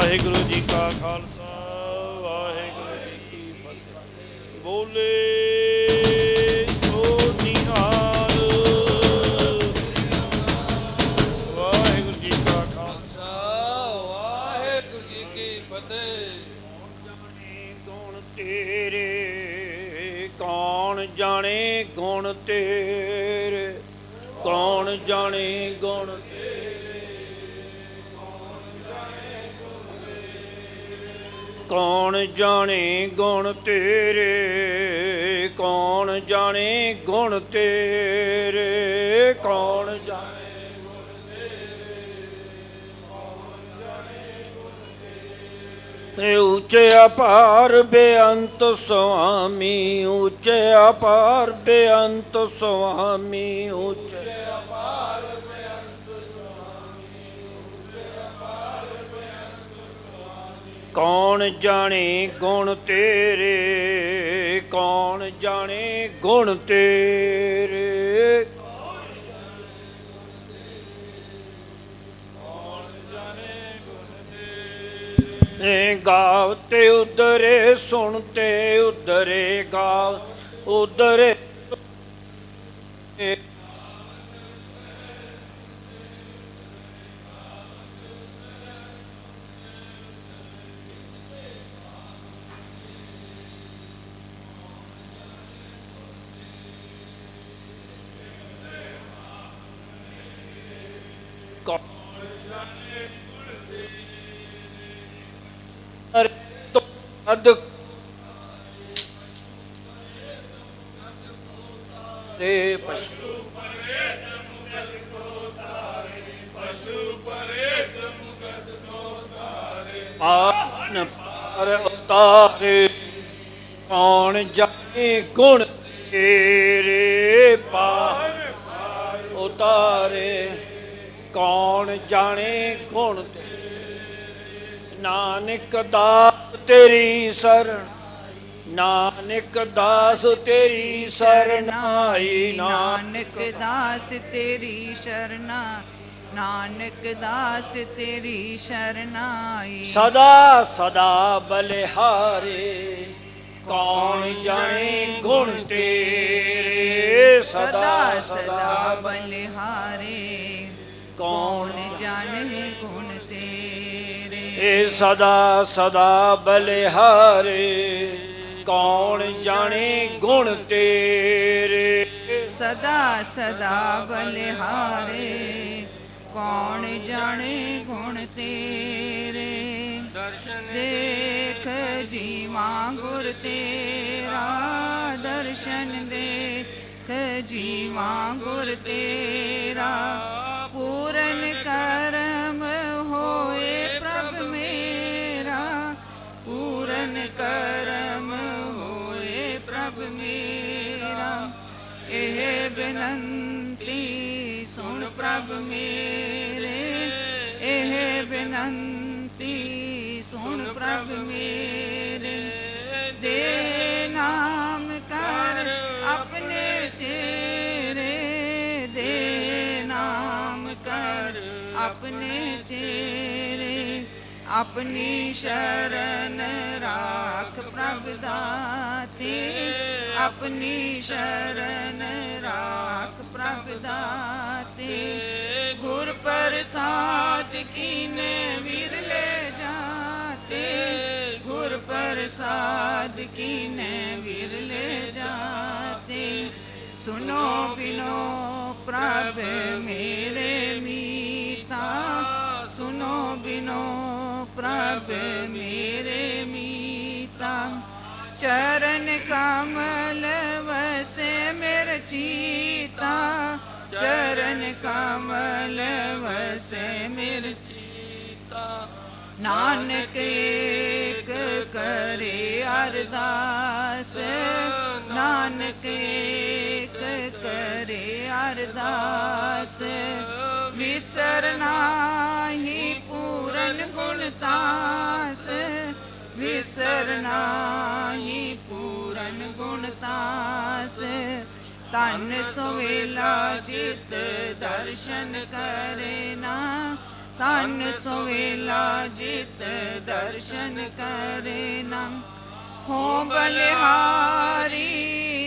ਵਾਹਿਗੁਰੂ ਜੀ ਕਾ ਖਾਲਸਾ, ਵਾਹਿਗੁਰੂ ਜੀ ਕੀ ਫਤਿਹ। ਬੋਲੇ ਸੋ ਨਿਹਾਲ। ਵਾਹਿਗੁਰੂ ਜੀ ਕਾ ਖਾਲਸਾ, ਵਾਹਿਗੁਰੂ ਜੀ ਕੀ ਫਤਿਹ। ਜਾਣੇ ਗੁਣ ਤੇਰੇ ਕੌਣ ਜਾਣੇ ਗੁਣ ਤੇਰੇ? ਕੌਣ ਜਾਣੇ ਗੁਣ ਤੇਰੇ? ਕੌਣ ਜਾਣੇ ਗੁਣ ਤੇਰੇ? ਕੌਣ ਜਾਣੇ ਗੁਣ ਤੇਰੇ? ਕੌਣ ਜਾਣੇ ਤੇ ਉੱਚੇ ਅਪਾਰ ਬੇਅੰਤ ਸੁਆਮੀ, ਉੱਚੇ ਅਪਾਰ ਬੇਅੰਤ ਸੁਆਮੀ, ਉੱਚੇ ਕੌਣ ਜਾਣੇ ਗੁਣ ਤੇਰੇ? ਕੌਣ ਜਾਣੇ ਗੁਣ ਤੇਰੇ? ਏ ਗਾਵ ਤੇ ਉਦਰੇ ਸੁਣ ਤੇ ਉਦਰੇ ਗਾਵ ਉਦਰੇ ਤੇ ਪਸ਼ੂ ਆਨ ਪਰ ਉਤਾਰੇ ਕੌਣ ਜਾਣੇ ਗੁਣ ਤੇਰੇ ਪਾਰ ਉਤਾਰੇ ਕੌਣ ਜਾਣੇ ਗੁਣ ਤੇਰੇ ਨਾਨਕ ਦਾਸ ਤੇਰੀ ਸਰਣ ਨਾਨਕ ਦਾਸ ਤੇਰੀ ਸਰਣਾਈ ਨਾਨਕ ਨਾਨਕ ਦਾਸ ਤੇਰੀ ਸ਼ਰਨਾ ਨਾਨਕ ਦਾਸ ਤੇਰੀ ਸ਼ਰਨਾਈ। ਸਦਾ ਸਦਾ ਬਲਿਹਾਰੇ ਕੌਣ ਜਾਣੇ ਗੁਣ ਤੇਰੇ? ਸਦਾ ਸਦਾ ਬਲਿਹਾਰੇ ਕੌਣ ਜਾਣੇ ਗੁਣ ਤੇਰੇ? ਸਦਾ ਸਦਾ ਬਲਿਹਾਰੇ ਕੌਣ ਜਾਣੇ ਗੁਣ ਤੇਰੇ? ਸਦਾ ਸਦਾ ਬਲਿਹਾਰੇ ਕੌਣ ਜਾਣੇ ਗੁਣ ਤੇਰੇ? ਦਰਸ਼ਨ ਦੇਖ ਜੀਵਾਂ ਗੁਰ ਤੇਰਾ ਦਰਸ਼ਨ ਦੇਖ ਜੀਵਾਂ ਗੁਰ ਤੇਰਾ। ਪੂਰਨ ਕਰਮ ਹੋਏ ਹੋਏ ਮੇਰਾ ਇਹ ਬੇਨੰਤੀ ਸੁਣ ਪ੍ਰਭ ਮੇਰੇ ਇਹ ਬੇਨੰਤੀ ਸੁਣ ਪ੍ਰਭ ਮੇਰੇ। ਆਪਣੀ ਸ਼ਰਨ ਰਾਖ ਪ੍ਰਭ ਦਾਤੇ। ਆਪਣੀ ਸ਼ਰਨ ਰਾਖ ਪ੍ਰਭ ਦਾਤੇ। ਗੁਰ ਪ੍ਰਸਾਦ ਕੀਨੇ ਵਿਰਲੇ ਜਾਤੇ। ਗੁਰ ਪ੍ਰਸਾਦ ਕੀਨੇ ਵਿਰਲੇ ਜਾਤੇ। ਸੁਨੋ ਬਿਨੋ ਪ੍ਰਭ ਮੇਰੇ ਮੀਤਾ। ਸੁਨੋ ਬਿਨੋ ਪ੍ਰਭ ਮੇਰੇ ਮੀਤਾ, ਚਰਨ ਕਮਲ ਵਸੇ ਮੇਰ ਚੀਤਾ, ਚਰਨ ਕਮਲ ਵਸੇ ਮੇਰ ਚੀਤਾ। ਨਾਨਕ ਏਕ ਕਰੇ ਅਰਦਾਸ, ਨਾਨਕ ਏਕ ਕਰੇ ਅਰਦਾਸ ਵਿਸਰ ਪੂਰਨ ਗੁਣ ਤਾਸ, ਵਿਸਰ ਨਾਹੀ ਪੂਰਨ ਗੁਣ ਤਾਸ। ਤਨ ਸੋਵੇਲਾ ਜਿਤ ਦਰਸ਼ਨ ਕਰੇ ਨਾ ਤਨ ਸੋਵੇਲਾ ਜਿਤ ਦਰਸ਼ਨ ਕਰੇ ਨਾ। ਹੋ ਬਲਿਹਾਰੀ,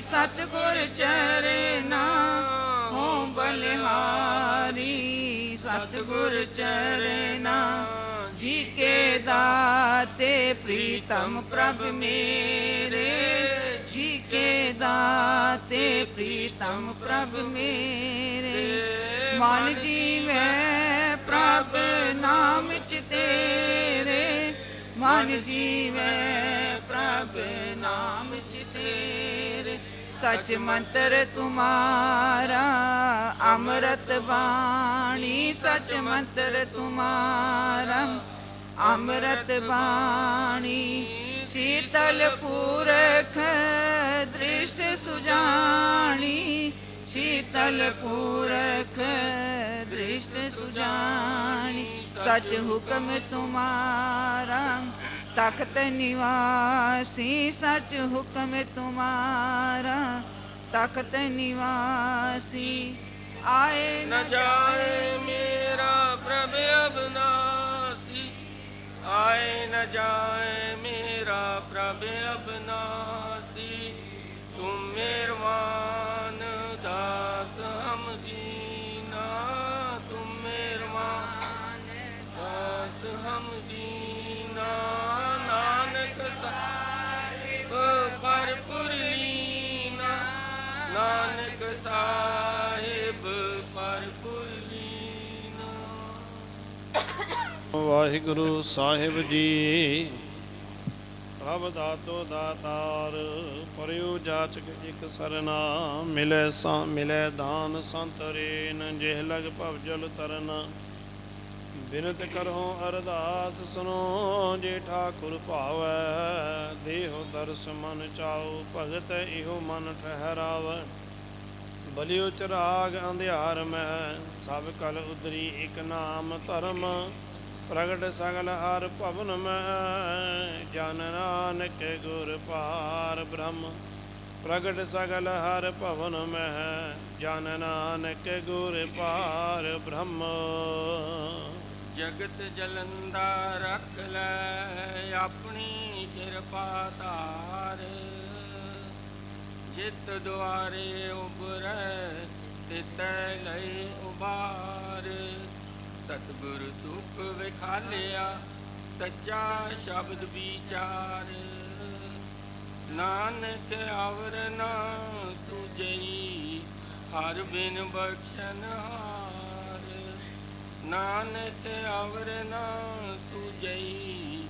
ਸਤਗੁਰ ਚਰਨਾ ਹੋ ਬਲਿਹਾਰੀ, ਸਤਗੁਰ ਚਰਨਾ ਜੀ ਕੇ ਦਾਤੇ ਪ੍ਰੀਤਮ ਪ੍ਰਭ ਮੇਰੇ ਜੀ ਕੇ ਦਾਤੇ ਪ੍ਰੀਤਮ ਪ੍ਰਭ ਮੇਰੇ ਮਨ ਜੀਵੇ ਪ੍ਰਭ ਨਾਮ ਚ ਤੇਰੇ ਮਨ ਜੀਵੇ ਪ੍ਰਭ ਨਾਮ ਚ ਤੇਰੇ ਸਚ ਮੰਤਰ ਤੁਮਾਰਾ ਅੰਮ੍ਰਿਤ ਬਾਣੀ ਸਚ ਮੰਤਰ ਤੁਮਾਰਾ। ਅੰਮ੍ਰਿਤ ਬਾਣੀ ਸ਼ੀਤਲ ਪੂਰਖ ਦ੍ਰਿਸ਼ਟ ਸੁਜਾਣੀ। ਸ਼ੀਤਲ ਪੂਰਖ ਦ੍ਰਿਸ਼ਟ ਸੁਜਾਣੀ। ਸਚ ਹੁਕਮ ਤੁਮਾਰਾ। ਤਖਤ ਨਿਵਾਸੀ ਸਚ ਹੁਕਮ ਤੁਮਾਰਾ। ਤਖਤ ਨਿਵਾਸੀ ਆਏ न ਆਏ ਨ ਜਾਏ ਮੇਰਾ ਪ੍ਰਭ ਅਬਨਾਸੀ। ਆਏ ਨ ਜਾਏ ਮੇਰਾ ਪ੍ਰਭ ਅਬਨਾਸੀ। ਤੂੰ ਮਿਹਰਬਾਨ ਦਾਸ ਹਮਦੀਨਾ। ਤੂੰ ਮਿਹਰਬਾਨ ਦਾਸ ਹਮਦੀਨਾ। ਨਾਨਕ ਸਾਹਿਬ ਭਰਪੁਰ ਲੀਨਾ। ਨਾਨਕ ਸਾਹਿਬ ਵਾਹਿਗੁਰੂ ਸਾਹਿਬ ਜੀ। ਪ੍ਰਭ ਦਾਤੋ ਦਾਤਾਰ, ਪਰਿਉ ਜਾਚਕ ਇਕ ਸਰਨਾ, ਮਿਲੇ ਸਾ, ਮਿਲੇ ਦਾਨ ਸੰਤਰੇਨ ਜਿਹ ਲਗ ਭਵ ਜਲ ਤਰਨਾ। ਬਿਨਤ ਕਰਹੁ ਅਰਦਾਸ ਸੁਨੋ, ਜੇ ਠਾਕੁਰ ਭਾਵੈ, ਦੇਹੁ ਦਰਸ ਮਨ ਚਾਉ, ਭਗਤ ਇਹੋ ਮਨ ਠਹਿਰਾਵ। ਬਲਿਉ ਚਰਾਗ ਅੰਧਿਆਰ ਮੈਂ ਸਭ ਕਲ ਉਦਰੀ ਇਕ ਨਾਮ ਧਰਮ। ਪ੍ਰਗਟ ਸਗਲ ਹਰ ਭਵਨ ਮੈਂ, ਜਨ ਨਾਨਕ ਗੁਰ ਪਾਰ ਬ੍ਰਹਮ। ਪ੍ਰਗਟ ਸਗਲ ਹਰ ਭਵਨ ਮੈਂ, ਜਨ ਨਾਨਕ ਗੁਰ ਪਾਰ ਬ੍ਰਹਮ। ਜਗਤ ਜਲੰਦਾ ਰੱਖ ਲੈ ਆਪਣੀ ਕਿਰਪਾ ਧਾਰ। ਜਿਤ ਦੁਆਰੇ ਉਬਰੈ ਤਿਤੈ ਲਈ ਉਬਾਰ ਸਤਿਗੁਰ ਤੂੰ ਰੂਪ ਵਿਖਾਲਿਆ, ਸੱਚਾ ਸ਼ਬਦ ਵਿਚਾਰ। ਨਾਨਕ ਅਵਰ ਆਵਰਨਾ ਤੁਜਈ ਹਰ ਬਿਨ ਬਖਸ਼ਣ ਹਾਰ। ਨਾਨਕ ਅਵਰ ਆਵਰਨਾ ਤੁਜਈ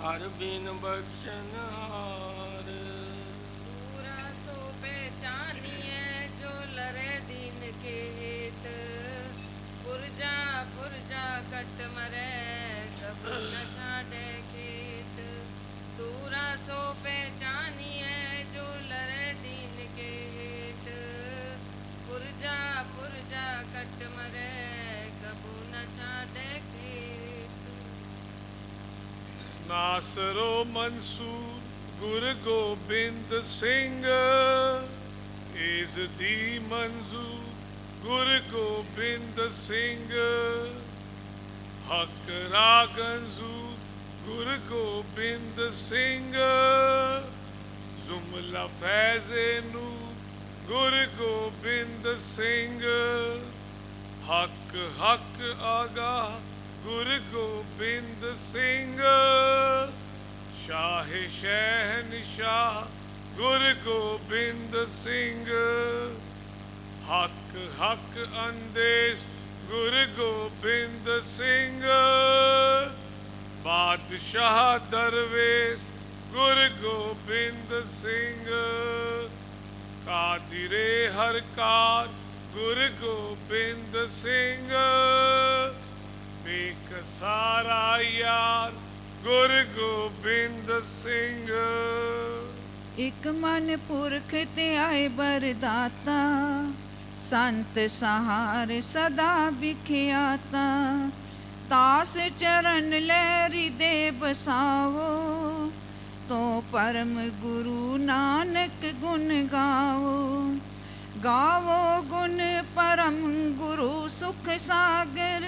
ਹਰ ਬਿਨ ਬਖਸ਼ਣ ਹਾਰ। ਸੂਰਾ ਸੋ ਪਹਿਚਾਨੀਏ ਜੋ ਲਰੇ ਦਿਨ ਕੇ। ਪੁਰਜਾ ਪੁਰਜਾ ਕਟ ਮਰੇ, ਕਬੂ ਨ ਛਾੜੇ ਕੀਤ ਸੂਰਾ ਸੋ ਪਹਿਚਾਨੀਏ ਜੋ ਲਰੇ ਦੀਨ ਕੇ ਹਿਤ। ਪੁਰਜਾ ਪੁਰਜਾ ਕਟ ਮਰੇ, ਕਬੂ ਨ ਛਾੜੇ ਕੀਤ ਨਾਸਰੋ ਮਨਸੂਰ, ਗੁਰ ਗੋਬਿੰਦ ਸਿੰਘ। ਇਸ ਦੀ ਮਨਜ਼ੂਰ ਗੁਰ ਗੋਬਿੰਦ ਸਿੰਘ। ਹੱਕ ਰਾਗੰਜ਼ੂ ਗੁਰ ਗੋਬਿੰਦ ਸਿੰਘ। ਜ਼ੁਮਲਾ ਫੈਜ਼ੇ ਨੂੰ ਗੁਰ ਗੋਬਿੰਦ ਸਿੰਘ। ਹੱਕ ਹੱਕ ਆਗਾ, ਗੁਰ ਗੋਬਿੰਦ ਸਿੰਘ। ਸ਼ਾਹ ਸ਼ਹਿਨਸ਼ਾਹ, ਗੁਰ ਗੋਬਿੰਦ ਸਿੰਘ। ਹੱਕ ਹੱਕ ਅੰਦੇਸ਼ ਗੁਰ ਗੋਬਿੰਦ ਸਿੰਘ। ਬਾਦਸ਼ਾਹ ਦਰਵੇਸ਼ ਗੁਰ ਗੋਬਿੰਦ ਸਿੰਘ। ਕਾਦਿਰੇ ਹਰਕਾਰ ਗੁਰ ਗੋਬਿੰਦ ਸਿੰਘ। ਬੇਕ ਸਾਰਾ ਯਾਰ ਗੁਰ ਗੋਬਿੰਦ ਸਿੰਘ। ਇਕ ਮਨ ਪੁਰਖ ਤੇ ਆਏ ਬਰਦਾਤਾ। ਸੰਤ ਸਹਾਰ ਸਦਾ ਵਿਖਿਆਤਾ। ਤਾਸ ਚਰਨ ਲਹਿਰੀ ਹਿਰਦੇ ਬਸਾਵੋ ਤੋ ਪਰਮ ਗੁਰੂ ਨਾਨਕ ਗੁਣ ਗਾਵੋ। ਗਾਵੋ ਗੁਣ ਪਰਮ ਗੁਰੂ ਸੁਖ ਸਾਗਰ,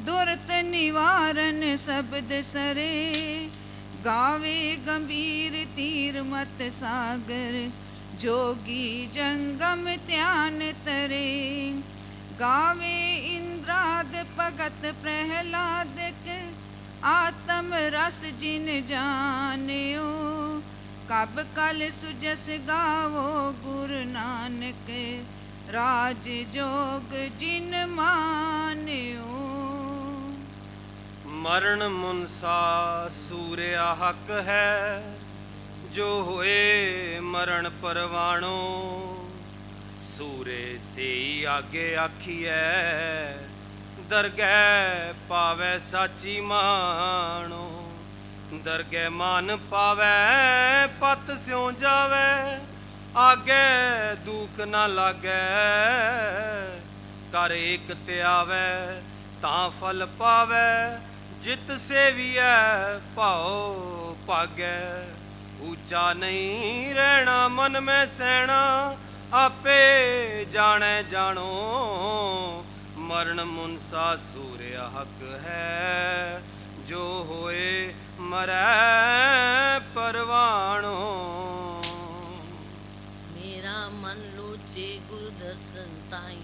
ਦੁਰਤ ਨਿਵਾਰਨ ਸ਼ਬਦ ਸਰੇ। ਗਾਵੇ ਗੰਭੀਰ ਤੀਰ ਮਤ ਸਾਗਰ ਜੋਗੀ ਜੰਗਮ ਧਿਆਨ ਤਰੇ, ਗਾਵੇ ਇੰਦਰਾਦ ਭਗਤ ਪ੍ਰਹਿਲਾਦਕ, ਆਤਮ ਰਸ ਜਿਨ ਜਾਣਿਓ, ਕਬ ਕਲ ਸੁਜਸ ਗਾਵੋ ਗੁਰੂ ਨਾਨਕ, ਰਾਜ ਜੋਗ ਜਿਨ ਮਾਨਿਓ। ਮਰਨ ਮੁਨਸਾ ਸੂਰਿਆ ਹੱਕ ਹੈ ਜੋ ਹੋਏ ਮਰਨ ਪਰਵਾਣੋ, ਸੂਰੇ ਸੇਈ ਆਗੇ ਆਖੀਐ, ਦਰਗਹਿ ਪਾਵੈ ਸਾਚੀ ਮਾਣੋ। ਦਰਗਹਿ ਮਨ ਪਾਵੈ, ਪਤ ਸਿਉ ਜਾਵੈ, ਆਗੇ ਦੁਖ ਨਾ ਲਾਗੈ। ਕਰ ਏਕ ਧਿਆਵੈ ਤਾਂ ਫਲ ਪਾਵੈ, ਜਿਤ ਸੇਵੀਐ, ਭਾਉ ਭਾਗੈ। ਉੱਚਾ ਨਹੀਂ ਰਹਿਣਾ, ਮਨ ਮੈਂ ਸਹਿਣਾ, ਆਪੇ ਜਾਣੇ ਜਾਣੋ। ਮਰਨ ਮੁਨਸਾ ਸੂਰਿਆ ਹੱਕ ਹੈ, ਜੋ ਹੋਏ ਮਰੈ ਪਰਵਾਣੋ। ਮੇਰਾ ਮਨ ਲੋਚੇ ਗੁਰ ਦਰਸ਼ਨ ਤਾਈ,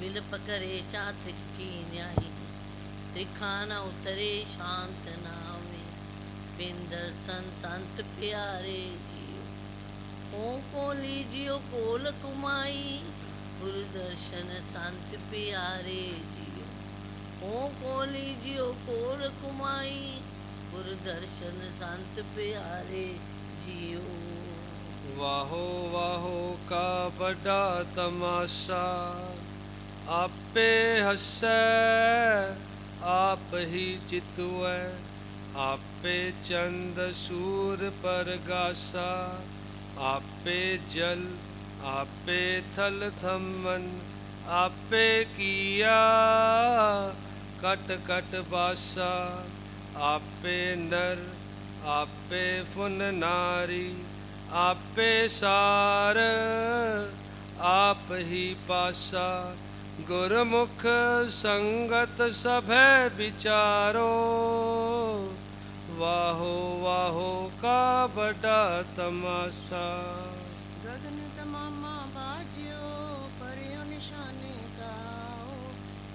ਬਿਲ ਪਕਰੇ ਚਾਤਕ ਕੀ ਨਿਆਈ ਤ੍ਰਿਖਾਨਾ ਉਤਰੇ, ਸ਼ਾਂਤ ਨਾਵੇ ਬਿਨ ਦਰਸ਼ਨ ਸੰਤ ਪਿਆਰੇ ਜੀਓ। ਓ ਕੋਲੀ ਜਿਉ ਕੋਲ ਕੁਮਾਈ ਗੁਰ ਦਰਸ਼ਨ ਸੰਤ ਪਿਆਰੇ ਜੀਓ। ਓ ਕੋਲੀ ਜਿਉ ਕੋਲ ਕੁਮਾਈ ਗੁਰ ਦਰਸ਼ਨ ਸੰਤ ਪਿਆਰੇ ਜੀਓ। ਵਾਹੋ ਵਾਹੋ ਕਾ ਬੜਾ ਤਮਾਸ਼ਾ, ਆਪੇ ਹੱਸੈ, ਆਪ ਹੀ ਚਿਤੁਐ ਆਪੇ ਚੰਦ ਸੂਰ ਪਰਗਾਸਾ, ਆਪੇ ਜਲ, ਆਪੇ ਥਲ ਥੰਮਨ, ਆਪੇ ਕੀਆ ਕਟ ਕਟ ਬਾਸਾ, ਆਪੇ ਨਰ, ਆਪੇ ਫੁਨ ਨਾਰੀ, ਆਪੇ ਸਾਰ, ਆਪ ਹੀ ਪਾਸਾ, ਗੁਰਮੁਖ ਸੰਗਤ ਸਭੈ ਵਿਚਾਰੋ। ਵਾਹੋ ਵਾਹੋ ਕਾ ਬੜਾ ਤਮਾਸ਼ਾ ਗगन तमामा बाजियो परियो निशाने गाओ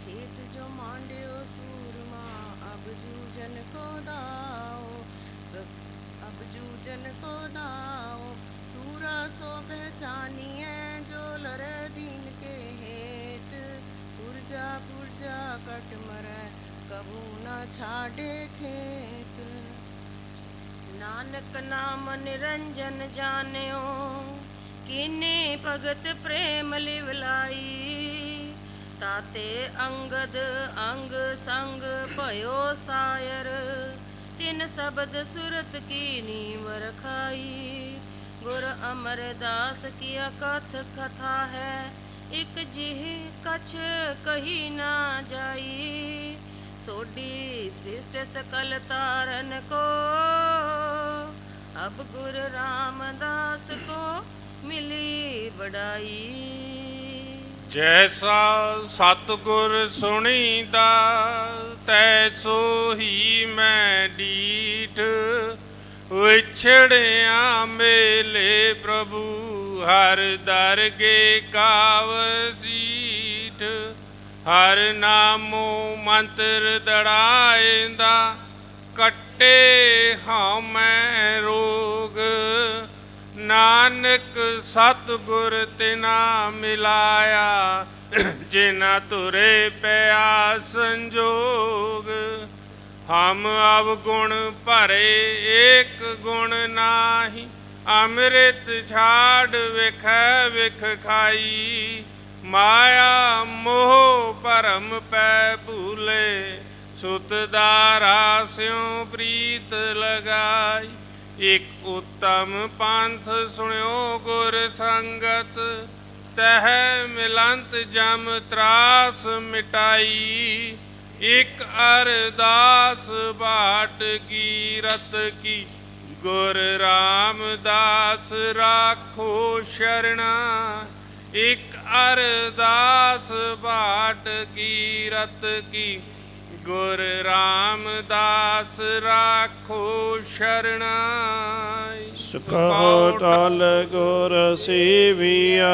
खेत जो मांडियो सूरमा अब जूजन को दाओ अब जूजन को दाओ सूरा सो पहचानिए जो लरे दीन के हेत पुरजा पुरजा कट मरे ਕਬੂ ਨਾ ਛਾੜੇ ਖੇਤ ਨਾਨਕ ਨਾਮ ਨਿਰੰਜਨ ਜਾਣਿਓ ਕਿਨੇ ਭਗਤ ਪ੍ਰੇਮ ਲਿਵਲਾਈ ਤਾਤੇ ਅੰਗਦ ਅੰਗ ਸੰਗ ਭਇਓ ਸਾਇਰ ਤਿਨ ਸ਼ਬਦ ਸੁਰਤ ਕੀ ਨੀਵ ਰਖਾਈ ਗੁਰ ਅਮਰਦਾਸ ਕੀ ਅਕਥ ਕਥਾ ਹੈ ਇਕ ਜਿਹ ਕਛ ਕਹੀ ਨਾ ਜਾਈ ਸੋਡੀ ਸ੍ਰਿਸ਼ਟ ਸਕਲ ਤਾਰਨ ਕੋ, ਅਬ ਗੁਰ ਰਾਮਦਾਸ ਕੋ ਮਿਲੀ ਬੜਾਈ ਜੈਸਾ ਸਤਿਗੁਰ ਸੁਣੀਦਾ, ਤੈਸੋ ਹੀ ਮੈਂ ਡੀਠ। ਵਿਛੜਿਆ ਮੇਲੇ ਪ੍ਰਭੂ, ਹਰ ਦਰਗੇ ਕਾਵ ਸੀਠ ਹਰ ਨਾਮੋ ਮੰਤਰ ਦੜਾਏਂਦਾ, ਕੱਟੇ ਹਾਂ ਮੈਂ ਰੋਗ। ਨਾਨਕ ਸਤਿਗੁਰ ਤਿਨਾ ਮਿਲਾਇਆ, ਜਿਨਾ ਤੁਰੇ ਪਿਆ ਸੰਜੋਗ। ਹਮ ਅਵ ਗੁਣ ਭਰੇ ਏਕ ਗੁਣ ਨਾਹੀ, ਅੰਮ੍ਰਿਤ ਛਾੜ ਵਿਖੈ ਵਿਖ ਖਾਈ। ਮਾਇਆ ਮੋਹ ਭਰਮ ਪੈ ਭੂਲੇ, ਸੁਤ ਦਾਰਾ ਸਿਉ ਪ੍ਰੀਤ ਲਗਾਈ। ਇਕ ਉਤਮ ਪੰਥ ਸੁਣਿਓ ਗੁਰ ਸੰਗਤ, ਤਹ ਮਿਲੰਤ ਜਮ ਤਰਾਸ ਮਿਟਾਈ। ਇਕ ਅਰਦਾਸ ਬਾਟ ਕੀ ਰਤ ਕੀ, ਗੁਰ ਰਾਮਦਾਸ ਰਾਖੋ ਸ਼ਰਣਾ। ਇਕ ਅਰਦਾਸ ਬਾਟ ਕੀ ਰਤ ਕੀ। ਗੁਰ ਰਾਮਦਾਸ ਰਾਖੋ ਸ਼ਰਣਾਈ। ਸੁਖੋ ਟਲ ਗੁਰ ਸੇਵੀਆ